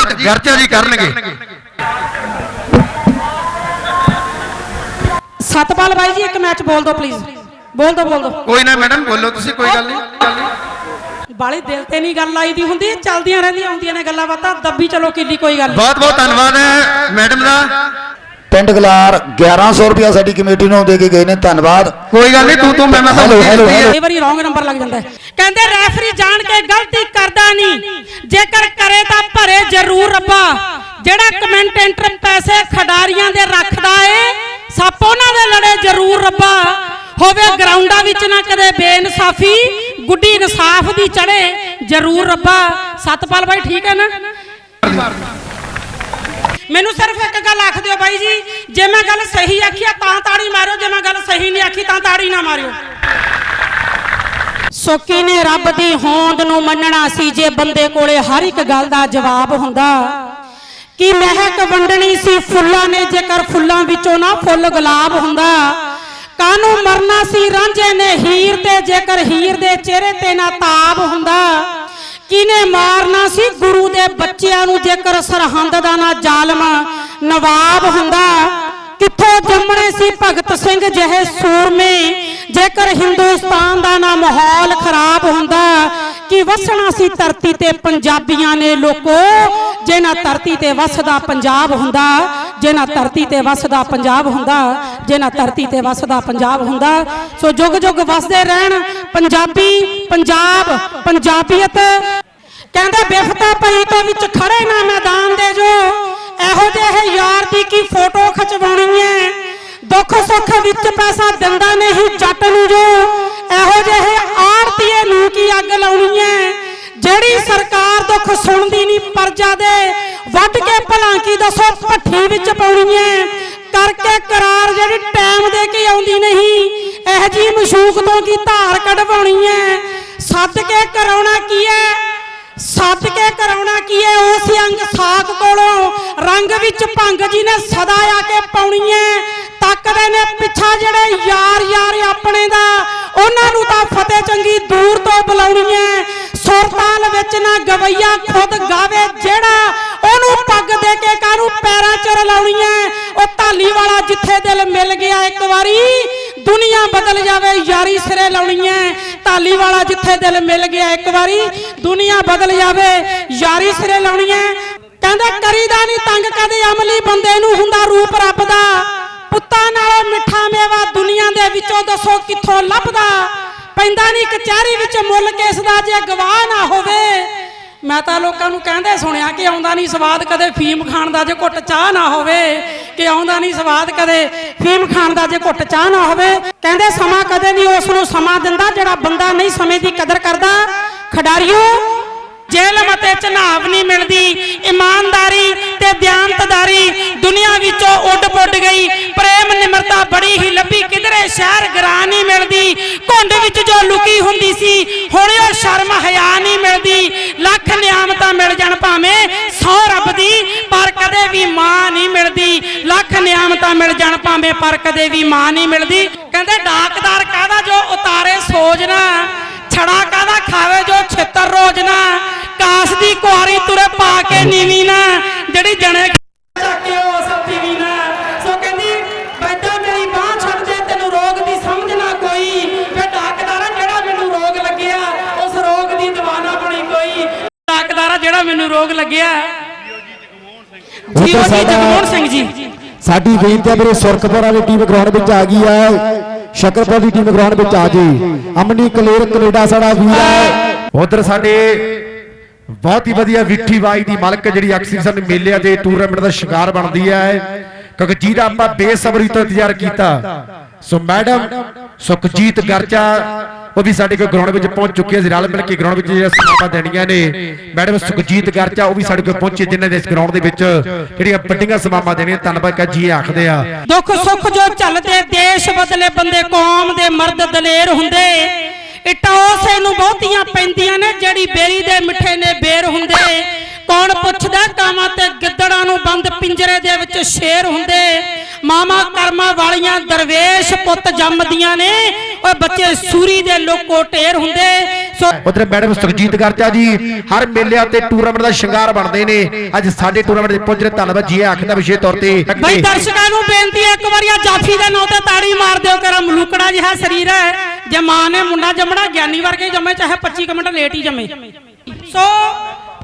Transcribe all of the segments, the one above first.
ਸੁਖਜੀਤ ਗਰਚਾ ਜੀ ਕਰਨਗੇ। ਸਤਪਾਲ ਬਾਈ ਜੀ ਇੱਕ ਮੈਚ ਬੋਲ ਦਿਓ ਪਲੀਜ਼ ਬੋਲ ਦਿਓ ਬੋਲ ਦਿਓ। ਕੋਈ ਨਾ ਮੈਡਮ ਬੋਲੋ ਤੁਸੀਂ ਕੋਈ ਗੱਲ ਨਹੀਂ। ਬਾਲੀ ਦਿਲ ਤੇ ਨਹੀਂ ਗੱਲ ਆਈ ਦੀ ਹੁੰਦੀ ਚੱਲਦੀਆਂ ਰਹਿੰਦੀਆਂ ਹੁੰਦੀਆਂ ਨੇ ਗੱਲਾਂ ਬਾਤਾਂ ਦੱਬੀ ਚਲੋ ਕਿੱਲੀ ਕੋਈ ਗੱਲ ਬਹੁਤ ਬਹੁਤ ਧੰਨਵਾਦ ਹੈ ਮੈਡਮ ਦਾ। ਪਿੰਡ ਗਲਾਰ 1100 ਰੁਪਿਆ ਸਾਡੀ ਕਮੇਟੀ ਨੂੰ ਦੇ ਕੇ ਗਏ ਨੇ ਧੰਨਵਾਦ। ਕੋਈ ਗੱਲ ਨਹੀਂ ਤੂੰ ਤੂੰ ਮੈਂ ਮੈਂ ਹੈਲੋ, ਹੈਲੋ, ਹੈਲੋ। ਕਈ ਵਾਰੀ ਰੋਂਗ ਨੰਬਰ ਲੱਗ ਜਾਂਦਾ ਹੈ। ਕਹਿੰਦੇ ਰੈਫਰੀ ਜਾਣ ਕੇ ਗਲਤੀ ਕਰਦਾ ਨਹੀਂ। ਜੇਕਰ ਕਰੇ ਤਾਂ ਭਰੇ ਜ਼ਰੂਰ ਰੱਬਾ। ਜਿਹੜਾ ਕਮੈਂਟੇਟਰ ਪੈਸੇ ਖਿਡਾਰੀਆਂ ਦੇ ਰੱਖਦਾ ਏ ਸੱਪ ਉਹਨਾਂ ਦੇ ਲੜੇ ਜ਼ਰੂਰ ਰੱਬਾ। ਹੋਵੇ ਗਰਾਊਂਡਾਂ ਵਿੱਚ ਨਾ ਕਦੇ ਬੇਇਨਸਾਫੀ ਗੁੱਡੀ ਇਨਸਾਫ ਦੀ ਚੜੇ ਜ਼ਰੂਰ ਰੱਬਾ। ਸਤਪਾਲ ਬਾਈ ਠੀਕ ਹੈ ਨਾ? ਮੈਨੂੰ ਸਿਰਫ ਇੱਕ ਗੱਲ ਆਖ ਦਿਓ ਬਾਈ ਜੀ। ਜੇ ਮੈਂ ਗੱਲ ਸਹੀ ਆਖੀ ਆ, ਤਾਂ ਤਾੜੀ ਮਾਰਿਓ। ਜੇ ਮੈਂ ਗੱਲ ਸਹੀ ਨਹੀਂ ਆਖੀ, ਤਾਂ ਤਾੜੀ ਨਾ ਮਾਰਿਓ। ਸੋਕੀ ਨੇ ਰੱਬ ਦੀ ਹੋਂਦ ਨੂੰ ਮੰਨਣਾ ਸੀ, ਜੇ ਬੰਦੇ ਕੋਲੇ ਹਰ ਇੱਕ ਗੱਲ ਦਾ ਜਵਾਬ ਹੁੰਦਾ। ਕਿ ਮਹਿਕ ਵੰਡਣੀ ਸੀ ਫੁੱਲਾਂ ਨੇ, ਜੇਕਰ ਫੁੱਲਾਂ ਵਿੱਚੋਂ ਨਾ ਫੁੱਲ ਗੁਲਾਬ ਹੁੰਦਾ। ਕਾਨੂੰ ਮਰਨਾ ਸੀ ਰਾਂਝੇ ਨੇ ਹੀਰ ਤੇ, ਜੇਕਰ ਹੀਰ ਦੇ ਚਿਹਰੇ ਤੇ ਨਾ ਤਾਬ ਹੁੰਦਾ। ਕਿਨੇ ਮਾਰਨਾ ਸੀ? ਗੁਰੂ ਦੇ ਬੱਚਿਆਂ ਨੂੰ ਜੇਕਰ ਸਰਹੰਦ ਦਾ ਨਾ ਜ਼ਾਲਮ, ਨਵਾਬ ਹੁੰਦਾ, ਕਿੱਥੋਂ ਜੰਮਣੇ ਸੀ ਭਗਤ ਸਿੰਘ ਜਿਹੇ ਸੂਰਮੇ? ਜੇਕਰ ਹਿੰਦੁਸਤਾਨ ਦਾ ਨਾ ਮਾਹੌਲ ਖਰਾਬ ਹੁੰਦਾ ਕਿ ਵਸਣਾ ਸੀ ਧਰਤੀ ਤੇ? ਪੰਜਾਬੀਆਂ ਨੇ ਲੋਕੋ ਜੇ ਧਰਤੀ ਤੇ ਵਸਦਾ ਪੰਜਾਬ ਹੁੰਦਾ ਜੇ ਧਰਤੀ ਤੇ ਵਸਦਾ ਪੰਜਾਬ ਹੁੰਦਾ ਜੇ ਧਰਤੀ ਤੇ ਵਸਦਾ ਪੰਜਾਬ ਹੁੰਦਾ। ਸੋ ਜੁਗ ਜੁਗ ਵਸਦੇ ਰਹਿਣ ਪੰਜਾਬੀ, ਪੰਜਾਬ, ਪੰਜਾਬੀਅਤ। ਕਹਿੰਦੇ ਬਿਫਤਾ ਪਈ ਤੋਂ ਵਿੱਚ ਖੜੇ ਨਾ ਮੈਦਾਨ ਦੇ ਜੋ। ਇਹੋ ਜਿਹੇ ਯਾਰ ਦੀ ਕੀ ਫੋਟੋ ਖਿਚਵਾਉਣੀ ਹੈ ਦੁੱਖ ਸੁੱਖ ਵਿੱਚ ਪੈਸਾ ਦਿੰਦਾ ਨਹੀਂ ਜੱਟ ਨੂੰ ਜੋ। ਇਹੋ ਜਿਹੇ ਪਰਜਾ ਦੇ। ਵੱਢ ਕੇ ਭਲਾਂ ਕੀ ਦੱਸੋ, ਭੱਠੀ ਵਿੱਚ ਪਾਉਣੀ ਐ ਕਰਕੇ ਕਰਾਰ ਜਿਹੜੀ ਟਾਈਮ ਦੇ ਕੇ ਆਉਂਦੀ ਨਹੀਂ, ਇਹ ਜੀ ਮਸ਼ੂਕ ਤੋਂ ਕੀ ਧਾਰ ਕਢਵਾਉਣੀ ਐ ਸੱਦ ਕੇ ਕਰਾਉਣਾ ਕੀ ਐ ਸੱਦ ਕੇ ਕਰਾਉਣਾ ਕੀ ਹੈ? ਉਸ ਅੰਗ ਸਾਖ ਕੋਲੋਂ ਰੰਗ ਵਿੱਚ ਭੰਗ ਜੀ ਨੇ ਸਦਾ ਆ ਕੇ ਪਾਉਣੀ ਹੈ ਤੱਕਦੇ ਨੇ ਪਿੱਛਾ ਜਿਹੜੇ ਯਾਰ ਯਾਰ ਆਪਣੇ ਦਾ, ਉਹਨਾਂ ਨੂੰ ਤਾਂ ਫਤਿਹ ਚੰਗੀ ਦੂਰ ਤੋਂ ਬੁਲਾਉਣੀ ਹੈ ਸੁਰਤਾਲ ਵਿੱਚ ਨਾ ਗਵਈਆ ਖੁਦ ਗਾਵੇ ਜਿਹੜਾ ਉਹਨੂੰ ਪੱਗ ਦੇ ਕੇ ਕਾਹਨੂੰ ਪੈਰਾਂ 'ਚ ਰਲਾਉਣੀ ਹੈ ਉਹ ਢਾਲੀ ਵਾਲਾ ਜਿੱਥੇ ਦਿਲ ਮਿਲ ਗਿਆ ਇੱਕ ਵਾਰੀ, ਦੁਨੀਆ ਬਦਲ ਜਾਵੇ, ਯਾਰੀ ਸਿਰੇ ਲਾਉਣੀ ਹੈ ਢਾਲੀ ਵਾਲਾ ਜਿੱਥੇ ਦਿਲ ਮਿਲ ਗਿਆ ਇੱਕ ਵਾਰੀ, ਦੁਨੀਆ ਬਦਲ ਜਾਵੇ, ਯਾਰੀ ਸਿਰੇ ਲਾਉਣੀ ਹੈ ਕਹਿੰਦੇ ਕਰੀਦਾ ਨਹੀਂ ਤੰਗ ਕਦੇ ਅਮਲੀ ਬੰਦੇ ਨੂੰ ਹੁੰਦਾ ਰੂਪ ਰੱਬ ਦਾ। ਪੁੱਤਾਂ ਨਾਲੋਂ ਮਿੱਠਾ ਮੇਵਾ ਦੁਨੀਆ ਦੇ ਵਿੱਚੋਂ ਦੱਸੋ ਕਿੱਥੋਂ ਲੱਭਦਾ। ਪੈਂਦਾ ਨਹੀਂ, ਕਚਹਿਰੀ ਵਿੱਚ ਮੁੱਲ ਕੇਸ ਦਾ ਜੇ ਗਵਾਹ ਨਾ ਹੋਵੇ। ਮੈਂ ਤਾਂ ਲੋਕਾਂ ਨੂੰ ਕਹਿੰਦੇ, ਸੁਣਿਆ ਕਿ ਆਉਂਦਾ ਨਹੀਂ ਸਵਾਦ ਕਦੇ ਫੀਮ ਖਾਣ ਦਾ ਜੇ ਘੁੱਟ ਚਾਹ ਨਾ ਹੋਵੇ। ਕਿ ਆਉਂਦਾ ਨਹੀਂ ਸਵਾਦ ਕਦੇ ਫੀਮ ਖਾਣ ਦਾ ਜੇ ਘੁੱਟ ਚਾਹ ਨਾ ਹੋਵੇ। ਕਹਿੰਦੇ ਸਮਾਂ ਕਦੇ ਨਹੀਂ, ਉਸ ਨੂੰ ਸਮਾਂ ਦਿੰਦਾ ਜਿਹੜਾ ਬੰਦਾ ਨਹੀਂ ਸਮੇਂ ਦੀ ਕਦਰ ਕਰਦਾ। ਖਿਡਾਰੀਓ, ਜੇਲ੍ਹ ਮਤੇ ਚਨਾਬ ਨਹੀਂ ਮਿਲਦੀ, ਇਮਾਨਦਾਰੀ ਤੇ ਦਿਆਨਤਦਾਰੀ ਦੁਨੀਆ ਵਿੱਚੋਂ ਉੱਡ ਪੁੱਡ ਗਈ। ਪ੍ਰੇਮ ਨਿਮਰਤਾ ਬੜੀ ਹੀ ਲੱਭੀ। ਕਿਧਰੇ ਸ਼ਹਿਰ ਗਰਾਂ ਨਹੀਂ ਮਿਲਦੀ। ਘੁੰਡ ਵਿੱਚ ਜੋ ਲੁਕੀ ਹੁੰਦੀ ਸੀ, ਹੁਣ ਉਹ ਸ਼ਰਮ ਹਿਆ ਨਹੀਂ ਮਿਲਦੀ। ਲੱਖ ਨਿਆਮਤਾਂ ਮਿਲ ਜਾਣ ਭਾਵੇਂ ਸੌ ਰੱਬ ਦੀ, ਪਰ ਕਦੇ ਵੀ ਮਾਂ ਨਹੀਂ ਮਿਲਦੀ। ਲੱਖ ਨਿਆਮਤਾਂ ਮਿਲ ਜਾਣ ਭਾਵੇਂ, ਪਰ ਕਦੇ ਵੀ ਮਾਂ ਨਹੀਂ ਮਿਲਦੀ। ਕਹਿੰਦੇ, ਡਾਕਦਾਰ ਕਾਹਦਾ ਜੋ ਉਤਾਰੇ ਸੋਜਣਾ ਛੜਾ ਕਾਹਦਾ ਖਾਵੇ ਜੋ ਛਿੱਤਰ ਰੋਜਨਾ ਕਾਸ ਦੀ ਕੁਆਰੀ ਤੁਰੇ ਪਾ ਕੇ ਨੀਵੀਂ ਨਾ? ਜਿਹੜੀ ਜਣੇ ਚੱਕੇ ਉਹ ਸੱਤੀ ਵੀ ਨਾ ਸੋ ਕਹਿੰਦੀ ਬੈਠਾ ਮੇਰੀ ਬਾਹ ਛੱਡ ਦੇ ਤੈਨੂੰ ਰੋਗ ਦੀ ਸਮਝ ਨਾ ਕੋਈ। ਵੇ ਡਾਕਦਾਰਾ ਜਿਹੜਾ ਮੈਨੂੰ ਰੋਗ ਲੱਗਿਆ ਉਸ ਰੋਗ ਦੀ ਦਵਾ ਨਾ ਬਣੀ ਕੋਈ। ਡਾਕਦਾਰਾ ਜਿਹੜਾ ਮੈਨੂੰ ਰੋਗ ਲੱਗਿਆ ਜੀਓ ਜੀ ਜਗਮੋਹਨ ਸਿੰਘ ਜੀ। ਸਾਡੀ ਬੇਨਤੀ ਹੈ ਮੇਰੇ ਸੁਰਖਪੁਰ ਵਾਲੀ ਟੀਮ ਗਰਾਊਂਡ ਵਿੱਚ ਆ ਗਈ ਹੈ। ਸ਼ਕਰਪੁਰ ਦੀ ਟੀਮ ਗਰਾਊਂਡ ਵਿੱਚ ਆ ਜੀ। ਅਮਨੀ ਕਲੇਰ ਕੈਨੇਡਾ ਸਾਡਾ ਵੀਰ ਹੈ। ਉਧਰ ਸਾਡੇ ਬਹੁਤ ਹੀ ਵਧੀਆ ਵਿੱਠੀ ਬਾਈ ਦੀ ਮਾਲਕ ਜਿਹੜੀ ਅਕਸਰ ਮੇਲਿਆਂ ਦੇ ਟੂਰਨਾਮੈਂਟ ਦਾ ਸ਼ਿਕਾਰ ਬਣਦੀ ਹੈ। ਕਿਉਂਕਿ ਜਿਹਦਾ ਆਪਾਂ ਬੇਸਬਰੀ ਤੋਂ ਇੰਤਜ਼ਾਰ ਕੀਤਾ। ਸੋ ਮੈਡਮ, ਸੁਖਜੀਤ ਗਰਚਾ, ਉਹ ਵੀ ਸਾਡੇ ਕੋਲ ਗਰਾਊਂਡ ਵਿੱਚ ਪਹੁੰਚ ਚੁੱਕੇ ਸੀ ਰਲ ਮਿਲ ਕੇ ਗਰਾਊਂਡ ਵਿੱਚ ਜਿਹੜੀਆਂ ਸਮਾਵਾਂ ਦੇਣੀਆਂ ਨੇ। ਮੈਡਮ ਸੁਖਜੀਤ ਗਰਜਾ ਉਹ ਵੀ ਸਾਡੇ ਕੋਲ ਪਹੁੰਚੇ, ਜਿਨ੍ਹਾਂ ਦੇ ਇਸ ਗਰਾਊਂਡ ਦੇ ਵਿੱਚ ਜਿਹੜੀਆਂ ਵੱਡੀਆਂ ਸਮਾਵਾਂ ਦੇਣੀਆਂ। ਧੰਨਵਾਦ ਕਾ ਜੀ, ਆਖਦੇ ਆ। ਦੁੱਖ ਸੁੱਖ ਜੋ ਚੱਲਦੇ ਦੇਸ਼ ਬਦਲੇ ਬੰਦੇ, ਕੌਮ ਦੇ ਮਰਦ ਦਲੇਰ ਹੁੰਦੇ। ਇਟਾ ਉਸੇ ਨੂੰ ਬਹੁਤੀਆਂ ਪੈਂਦੀਆਂ ਨੇ ਜਿਹੜੀ ਬੇਰੀ ਦੇ ਮਿੱਠੇ ਨੇ ਬੇਰ ਹੁੰਦੇ। ਕੌਣ ਪੁੱਛਦਾ ਕਾਵਾਂ ਤੇ ਗਿੱਦੜਾਂ ਨੂੰ ਬੰਦ ਪਿੰਜਰੇ ਦੇ ਵਿੱਚ ਸ਼ੇਰ ਹੁੰਦੇ? ਮਾਮਾ ਕਰਮਾਂ ਵਾਲੀਆਂ ਦਰਵੇਸ਼ ਪੁੱਤ ਜੰਮਦੀਆਂ ਨੇ। ਓਏ ਬੱਚੇ ਸੂਰੀ ਦੇ ਲੋਕੋ ਢੇਰ ਹੁੰਦੇ। ਸੋ ਉਧਰ ਮੈਡਮ ਸੁਖਜੀਤ ਗਰਜਾ ਜੀ ਹਰ ਮੇਲਿਆਂ ਤੇ ਟੂਰਨਾਮੈਂਟ ਦਾ ਸ਼ਿੰਗਾਰ ਬਣਦੇ ਨੇ। ਅੱਜ ਸਾਡੇ ਟੂਰਨਾਮੈਂਟ ਦੇ ਪਹੁੰਚ ਰਹੇ ਧੰਨਵਾਦ ਜੀ ਆਖਰ ਦਾ ਵਿਸ਼ੇ ਤੌਰ ਤੇ ਬਈ ਦਰਸ਼ਕਾਂ ਨੂੰ ਬੇਨਤੀ ਹੈ ਇੱਕ ਵਾਰੀ ਆ ਜਾਫੀ ਦੇ ਨਾਂ ਤੇ ਤਾੜੀ ਮਾਰ ਦਿਓ ਕਰਾ ਮਲੂਕੜਾ ਜਿਹਾ ਸਰੀਰ ਹੈ। ਜੇ ਮਾਂ ਨੇ ਮੁੰਡਾ ਜੰਮਣਾ, ਗਿਆਨੀ ਵਰਗੇ ਜੰਮੇ, ਚਾਹੇ 25 ਮਿੰਟ ਲੇਟ ਹੀ ਜੰਮੇ। ਸੋ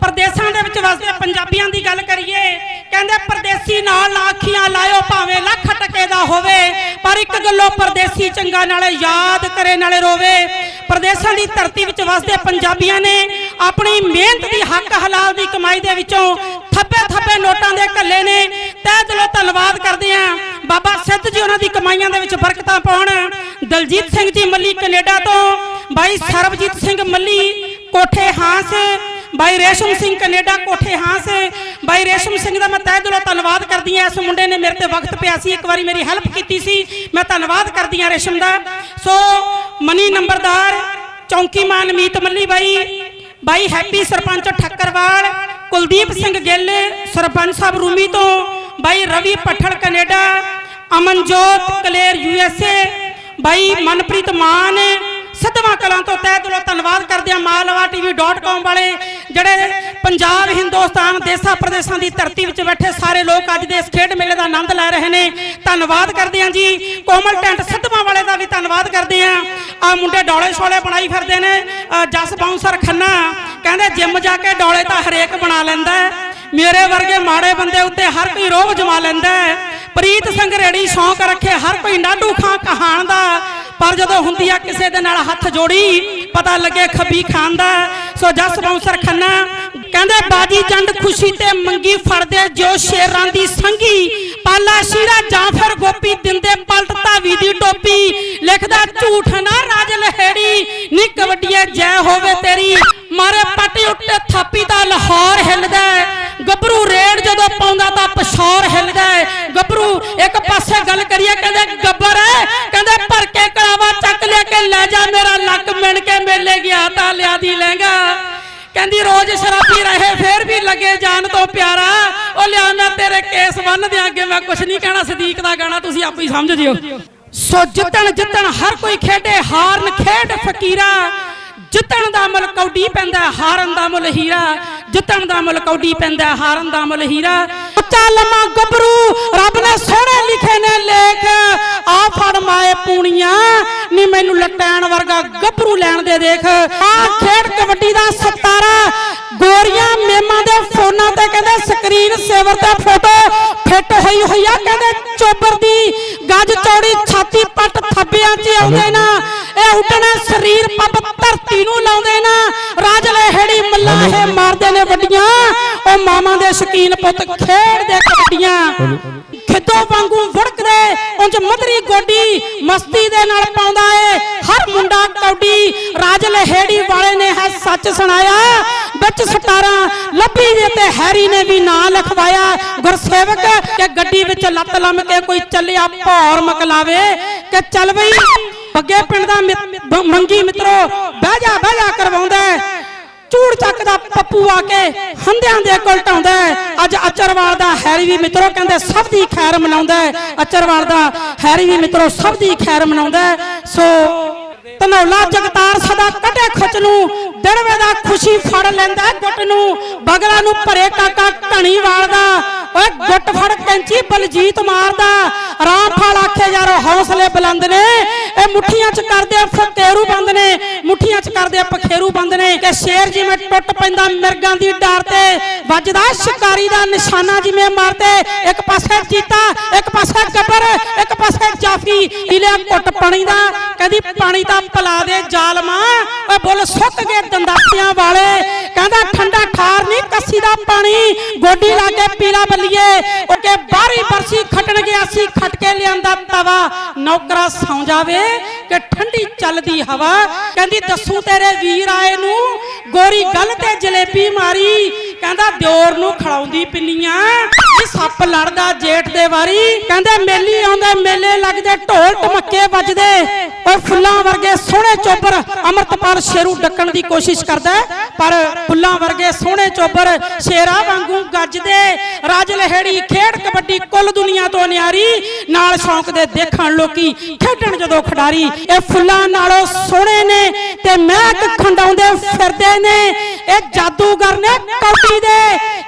ਪ੍ਰਦੇਸ਼ਾਂ ਦੇ ਵਿੱਚ ਵਸਦੇ ਪੰਜਾਬੀਆਂ ਦੀ ਗੱਲ ਕਰੀਏ, ਕਹਿੰਦੇ ਪਰਦੇਸੀ ਨਾਲ ਨਾ ਲਾਇਓ ਭਾਵੇਂ ਲੱਖ ਟਕੇ ਦਾ ਹੋਵੇ, ਪਰ ਇੱਕ ਗੱਲੋਂ ਪਰਦੇਸੀ ਚੰਗਾ ਨਾਲੇ ਯਾਦ ਕਰੇ, ਨਾਲੇ ਰੋਵੇ। ਪ੍ਰਦੇਸ਼ਾਂ ਦੀ ਧਰਤੀ ਵਿੱਚ ਵਸਦੇ ਪੰਜਾਬੀਆਂ ਨੇ ਆਪਣੀ ਮਿਹਨਤ ਦੀ ਹੱਕ ਹਲਾਲ ਦੀ ਕਮਾਈ ਦੇ ਵਿੱਚੋਂ ਥੱਪੇ ਥੱਪੇ ਨੋਟਾਂ ਦੇ ਘੱਲੇ ਨੇ ਤਹਿ ਦਿਲੋਂ ਧੰਨਵਾਦ ਕਰਦੇ ਆ ਬਾਬਾ ਸਿੱਧ ਜੀ ਉਹਨਾਂ ਦੀ ਕਮਾਈਆਂ ਦੇ ਵਿੱਚ ਬਰਕਤਾਂ ਪਾਉਣ। ਦਲਜੀਤ ਸਿੰਘ ਜੀ ਮੱਲੀ ਕੈਨੇਡਾ ਤੋਂ, ਬਾਈ ਸਰਬਜੀਤ ਸਿੰਘ ਮੱਲੀ ਕੋਠੇ ਹਾਂਸ, ਬਾਈ ਰੇਸ਼ਮ ਸਿੰਘ ਕੈਨੇਡਾ ਕੋਠੇ ਹਾਂਸ, ਬਾਈ ਰੇਸ਼ਮ ਸਿੰਘ ਦਾ ਮੈਂ ਤਹਿ ਦਿਲੋਂ ਧੰਨਵਾਦ ਕਰਦੀ ਆ ਇਸ ਮੁੰਡੇ ਨੇ ਮੇਰੇ ਤੇ ਵਕਤ ਪਿਆ ਸੀ, ਇੱਕ ਵਾਰੀ ਮੇਰੀ ਹੈਲਪ ਕੀਤੀ ਸੀ, ਮੈਂ ਧੰਨਵਾਦ ਕਰਦੀ ਆ ਰੇਸ਼ਮ ਦਾ। ਸੋ ਮਨੀ ਨੰਬਰਦਾਰ, ਚੌਂਕੀਮਾਨ ਮੀਤ ਮੱਲੀ ਬਾਈ ਬਾਈ ਹੈਪੀ ਸਰਪੰਚ ਠੱਕਰਵਾਲ, ਕੁਲਦੀਪ ਸਿੰਘ ਗਿੱਲ, ਸਰਪੰਚ ਸਾਹਿਬ ਰੂਮੀ ਤੋਂ ਬਾਈ ਰਵੀ ਪੱਠੜ ਕੈਨੇਡਾ, ਅਮਨਜੋਤ ਕਲੇਰ ਯੂਐਸਏ ਬਾਈ ਮਨਪ੍ਰੀਤ ਮਾਨ ਸਦਮਾ ਕਲਾਂ ਤੋਂ ਤਹਿ ਦਿਲੋਂ ਧੰਨਵਾਦ ਕਰਦੇ ਆ ਮਾਲਵਾ ਟੀਵੀ.com ਵਾਲੇ, ਜਿਹੜੇ ਪੰਜਾਬ, ਹਿੰਦੁਸਤਾਨ, ਦੇਸਾਂ ਪ੍ਰਦੇਸ਼ਾਂ ਦੀ ਧਰਤੀ ਵਿੱਚ ਬੈਠੇ ਸਾਰੇ ਲੋਕ ਅੱਜ ਦੇ ਇਸ ਖੇਡ ਮੇਲੇ ਦਾ ਆਨੰਦ ਲੈ ਰਹੇ ਨੇ। ਧੰਨਵਾਦ ਕਰਦੇ ਆ ਜੀ। ਕੋਮਲ ਟੈਂਟ ਸਦਮਾ ਵਾਲੇ ਦਾ ਵੀ ਧੰਨਵਾਦ ਕਰਦੇ ਆ ਆ ਮੁੰਡੇ ਡੋਲੇ ਛੋਲੇ ਬਣਾਈ ਫਿਰਦੇ ਨੇ। ਜਸ ਬਾਉਂਸਰ ਖੰਨਾ ਕਹਿੰਦੇ ਜਿੰਮ ਜਾ ਕੇ ਡੋਲੇ ਤਾਂ ਹਰੇਕ ਬਣਾ ਲੈਂਦਾ ਹੈ। ਮੇਰੇ ਵਰਗੇ ਮਾੜੇ ਬੰਦੇ ਉੱਤੇ ਹਰ ਕੋਈ ਰੋਹ ਜਮਾ ਲੈਂਦਾ ਹੈ। ਪ੍ਰੀਤ ਸਿੰਘ ਰੇੜੀ ਸ਼ੌਂਕ ਰੱਖੇ ਹਰ ਕੋਈ ਨਾਡੂ ਖਾਂ ਕਹਾਣ ਦਾ। ਪਰ ਜਦੋਂ ਹੁੰਦੀ ਆ ਕਿਸੇ ਦੇ ਨਾਲ ਹੱਥ ਜੋੜੀ, ਪਤਾ ਲੱਗੇ ਖੱਬੀ ਖਾਨ ਦਾ। ਸੋ ਜਸ ਬਾਉਂਸਰ ਖੰਨਾ ਕਹਿੰਦੇ, ਬਾਜੀ ਜੰਡ ਖੁਸ਼ੀ ਤੇ ਮੰਗੀ ਫੜਦੇ ਜੋ ਸ਼ੇਰਾਂ ਦੀ ਸੰਗੀ। ਪਾਲਾ ਸ਼ੀਰਾ ਜਾਂ ਫਿਰ ਗੋਪੀ ਦਿੰਦੇ ਪਲਟ ਧਾਵੀ ਦੀ ਟੋਪੀ। ਲਿਖਦਾ, ਝੂਠ ਨਾ ਰਾਜ ਲਹੇੜੀ, ਨੀ ਕਬੱਡੀਏ ਜੈ ਹੋਵੇ ਤੇਰੀ। ਮਾਰੇ ਪੱਟੀ ਉੱਤੇ ਥਾਪੀ ਦਾ ਲਾਹੌਰ ਹਿੱਲਦਾ ਗੱਭਰੂ ਰੇੜ ਜਦੋਂ ਪਾਉਂਦਾ ਤਾਂ ਪਸ਼ੌਰ ਹਿੱਲਦਾ ਹੈ। ਗੱਭਰੂ ਇੱਕ ਪਾਸੇ ਗੱਲ ਕਰੀਏ, ਕਹਿੰਦੇ ਗੱਬਰ ਹੈ। ਕਹਿੰਦੇ, ਭਰ ਕੇ ਕੜਾਵਾ ਚੱਕ ਲੈ ਕੇ ਲੈ ਜਾ, ਮੇਰਾ ਲੱਕ ਮਿਣ ਕੇ ਮੇਲੇ ਗਿਆ ਤਾਂ ਲਿਆ ਦੀ ਲਹਿੰਗਾ। ਕਹਿੰਦੀ, ਰੋਜ਼ ਸ਼ਰਾਬੀ ਰਹੇ, ਫੇਰ ਵੀ ਲੱਗੇ ਜਾਨ ਤੋਂ ਪਿਆਰਾ। ਉਹ, ਲਿਆ ਮੈਂ ਤੇਰੇ ਕੇਸ ਬੰਨ ਦਿਆਂ, ਅੱਗੇ ਮੈਂ ਕੁਛ ਨਹੀਂ ਕਹਿਣਾ, ਸਦੀਕ ਦਾ ਗਾਣਾ ਤੁਸੀਂ ਆਪ ਹੀ ਸਮਝ ਜਿਓ। ਸੋ ਜਿੱਤਣ ਜਿੱਤਣ, ਹਰ ਕੋਈ ਖੇਡੇ, ਹਾਰਨ ਖੇਡ ਫਕੀਰਾ। ਜਿੱਤਣ ਦਾ ਮੁੱਲ ਕੌਡੀ ਪੈਂਦਾ, ਹਾਰਨ ਦਾ ਮੁੱਲ ਹੀਰਾ। ਜਿੱਤਣ ਦਾ ਮੁੱਲ ਕੌਡੀ ਪੈਂਦਾ, ਹਾਰਨ ਦਾ ਮੁੱਲ ਹੀਰਾ। ਉੱਚਾ ਲੰਮਾ ਗੱਭਰੂ, ਰੱਬ ਨੇ ਸੋਹਣੇ ਲਿਖੇ ਨੇ ਲੇਖ। ਆ ਫੜ ਮਾਏ ਪੂਣੀਆਂ, ਨੀ ਮੈਨੂੰ ਲਟੈਣ ਵਰਗਾ ਗੱਭਰੂ ਲੈਣ ਦੇ ਦੇਖ। ਆ ਖੇਡ ਕਬੱਡੀ ਦਾ ਸਤਾਰਾ, ਗੋਰੀਆਂ ਮੇਮਾਂ ਦੇ ਫੋਨਾਂ ਤੇ ਕਹਿੰਦੇ ਸਕਰੀਨ ਸੇਵਰ ਤੇ ਫੋਟੋ, ਫਿੱਟ ਹੋਈ ਹੋਈ ਆ ਕਹਿੰਦੇ ਚੋਬਰ ਦੀ। ਗੱਜ ਚੌੜੀ ਛਾਤੀ ਪੱਟ ਥੱਬਿਆਂ 'ਚ ਆਉਂਦੇ ਨਾ। ਇਹ ਉੱਡਣੇ ਸਰੀਰ ਪੱਪ ਧਰਤੀ ਨੂੰ ਲਾਉਂਦੇ ਨਾ। ਰਾਜ ਲਹਿੜੀ ਮੱਲਾਹੇ ਮਾਰਦੇ ਨੇ ਵੱਡੀਆਂ। ਉਹ ਮਾਮਾ ਦੇ ਸ਼ਕੀਨ ਪੁੱਤ ਖੇਡਦੇ ਕਬੱਡੀਆਂ। ਖਿੱਦੋ ਵਾਂਗੂ ਵੜਕਦੇ, ਉਂਝ ਮਧਰੀ ਗੋਡੀ ਮਸਤੀ ਦੇ ਨਾਲ ਪਾਉਂਦਾ ਏ। ਹਰ ਮੁੰਡਾ ਕੌਡੀ ਰਾਜ ਲਹਿੜੀ ਵਾਲੇ ਨੇ ਹੈ ਸੱਚ ਸੁਣਾਇਆ। ਵਿੱਚ ਸਟਾਰਾਂ ਲੱਭੀ ਜੇ ਤੇ ਹੈਰੀ ਨੇ ਵੀ ਨਾਂ ਲਿਖਵਾਇਆ। ਗੁਰਸੇਵਕ ਕਿ ਗੱਡੀ ਵਿੱਚ ਲੱਤ ਲੰਮ ਕੇ ਕੋਈ ਚੱਲਿਆ ਭੌਰ ਮਕਲਾਵੇ। ਕਿ ਚੱਲ ਬਈ ਬੱਗੇ ਪਿੰਡ ਦਾ ਮੰਗੀ ਮਿੱਤਰੋ, ਬਹਿ ਜਾ ਬਹਿ ਜਾ ਕਰਵਾਉਂਦਾ ਹੈ। ਪੱਪੂ ਆ ਕੇ ਹੰਦਿਆਂ ਦੇ ਕੋਲ ਟਾਉਂਦਾ ਅੱਜ ਅਚਰਵਾਲ ਦਾ ਹੈਰੀ ਵੀ ਮਿੱਤਰੋ ਕਹਿੰਦੇ ਸਭ ਦੀ ਖੈਰ ਮਨਾਉਂਦਾ ਹੈ। ਅਚਰਵਾਲ ਦਾ ਹੈਰੀ ਵੀ ਮਿੱਤਰੋ ਸਭ ਦੀ ਖੈਰ ਮਨਾਉਂਦਾ ਸੋ ਧਨੌਲਾ ਜਗਤਾਰ ਸਦਾ ਕੱਢੇ ਖੁੱਚ ਨੂੰ ਦੜਵੇ ਦਾ ਖੁਸ਼ੀ ਫੜ ਲੈਂਦਾ ਗੁੱਟ ਨੂੰ ਬਗਲਾ ਨੂੰ ਭਰੇ ਕਾਕਾ ਧਣੀ ਵਾਲਦਾ ਓਏ ਗੁੱਟ ਫੜ ਕੈਂਚੀ ਬਲਜੀਤ ਮਾਰਦਾ। ਰਾਮ ਫਲ ਆਖੇ ਯਾਰੋ ਹੌਸਲੇ ਬੁਲੰਦ ਨੇ। ਇਹ ਮੁੱਠੀਆਂ 'ਚ ਕਰਦੇ ਫਤੇਰੂ ਬੰਦ ਨੇ। ਮੁੱਠੀਆਂ 'ਚ ਕਰਦੇ ਪਖੇਰੂ ਬੰਦ ਨੇ। ਕਿ ਸ਼ੇਰ ਜਿਵੇਂ ਟੁੱਟ ਪੈਂਦਾ ਮਿਰਗਾਂ ਦੀ ਡਾਰ ਤੇ। ਵੱਜਦਾ ਸ਼ਿਕਾਰੀ ਦਾ ਨਿਸ਼ਾਨਾ ਜਿਵੇਂ ਮਾਰਦੇ। ਇੱਕ ਪਾਸੇ ਚੀਤਾ ਇੱਕ ਪਾਸੇ ਗੱਬਰ, ਇੱਕ ਪਾਸੇ ਜਾਫੀ। ਇਲਿਆ ਘੁੱਟ ਪਾਣੀ ਦਾ, ਕਹਿੰਦੀ ਪਾਣੀ ਤਾਂ ਪਲਾ ਦੇ ਜ਼ਾਲਮਾ। ਓਏ ਬੁੱਲ ਸੁੱਕ ਗਏ ਦੰਦਾਤਿਆਂ ਵਾਲੇ। ਕਹਿੰਦਾ ਠੰਡਾ ਠਾਰ ਨਹੀਂ, ਕੱਸੀ ਦਾ ਪਾਣੀ। ਗੋਡੀ ਲਾ ਕੇ ਪੀਲਾ ਬੱਲੀਏ। ਉਹ ਕੇ ਬਾਰੀ ਬਰਸੀ ਖਟਣ ਗਿਆ ਸੀ, ਖਟ ਕੇ ਲਿਆਂਦਾ ਤਵਾ। ਨੌਕਰਾ ਸੌਂ ਜਾਵੇ ਕਿ ਠੰਡੀ ਚੱਲਦੀ ਹਵਾ। ਕਹਿੰਦੀ, ਦੱਸੂ ਤੇਰੇ ਵੀਰ ਆਏ ਨੂੰ, ਗੋਰੀ ਗੱਲ ਤੇ ਜਲੇਬੀ ਮਾਰੀ। ਕਹਿੰਦਾ ਦਿਓਰ ਨੂੰ ਖੜਾਉਂਦੀ ਪਿੰਨੀਆਂ। ਇਹ ਸੱਪ ਲੜਦਾ ਜੇਠ ਦੇ ਵਾਰੀ। ਕਹਿੰਦੇ ਮੇਲੀ ਆਉਂਦੇ, ਮੇਲੇ ਲੱਗਦੇ, ਢੋਲ ਟਮੱਕੇ ਵੱਜਦੇ। ਓਏ ਫੁੱਲਾਂ ਵਰਗੇ ਸੋਹਣੇ ਚੋਬਰ ਅਮਰਤਪਾਲ ਸ਼ੇਰੂ ਡੱਕਣ ਦੀ ਕੋਸ਼ਿਸ਼ ਕਰਦਾ ਪਰ ਫੁੱਲਾਂ ਵਰਗੇ ਸੋਹਣੇ ਚੋਬਰ ਸ਼ੇਰਾ ਵਾਂਗੂ ਗੱਜਦੇ। ਰਾਜ ਲਹਿੜੀ ਖੇਡ ਕਬੱਡੀ ਕੁੱਲ ਦੁਨੀਆ ਤੋਂ ਨਿਆਰੀ। ਨਾਲ ਸ਼ੌਂਕ ਦੇ ਦੇਖਣ ਲੋਕੀ ਖੇਡਣ ਜਦੋਂ ਖਿਡਾਰੀ। ਇਹ ਫੁੱਲਾਂ ਨਾਲੋਂ ਸੋਹਣੇ ਨੇ ਤੇ ਮਹਿਕ ਖੰਡਾਉਂਦੇ ਫਿਰਦੇ ਨੇ। ਇਹ ਜਾਦੂਗਰ ਨੇ ਕੌਡੀ ਦੇ।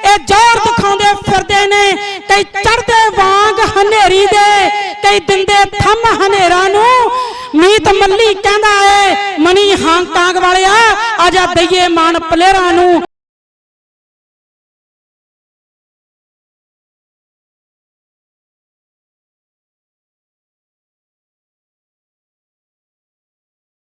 ਇਹ ਜ਼ੋਰ ਦਿਖਾਉਂਦੇ ਫਿਰਦੇ ਨੇ। ਕਈ ਚੜਦੇ ਵਾਂਗ ਹਨੇਰੀ ਦੇ। ਕਈ ਦਿੰਦੇ ਥੰਮ ਹਨੇਰਾ ਨੂੰ। ਮੀਤ ਮੱਲੀ ਕਹਿੰਦਾ ਏ, ਮਨੀ ਹਾਂਗ ਕਾਂਗ ਵਾਲਿਆ ਆਜਾ ਦਈਏ ਮਾਨ ਪਲੇਰਾਂ ਨੂੰ।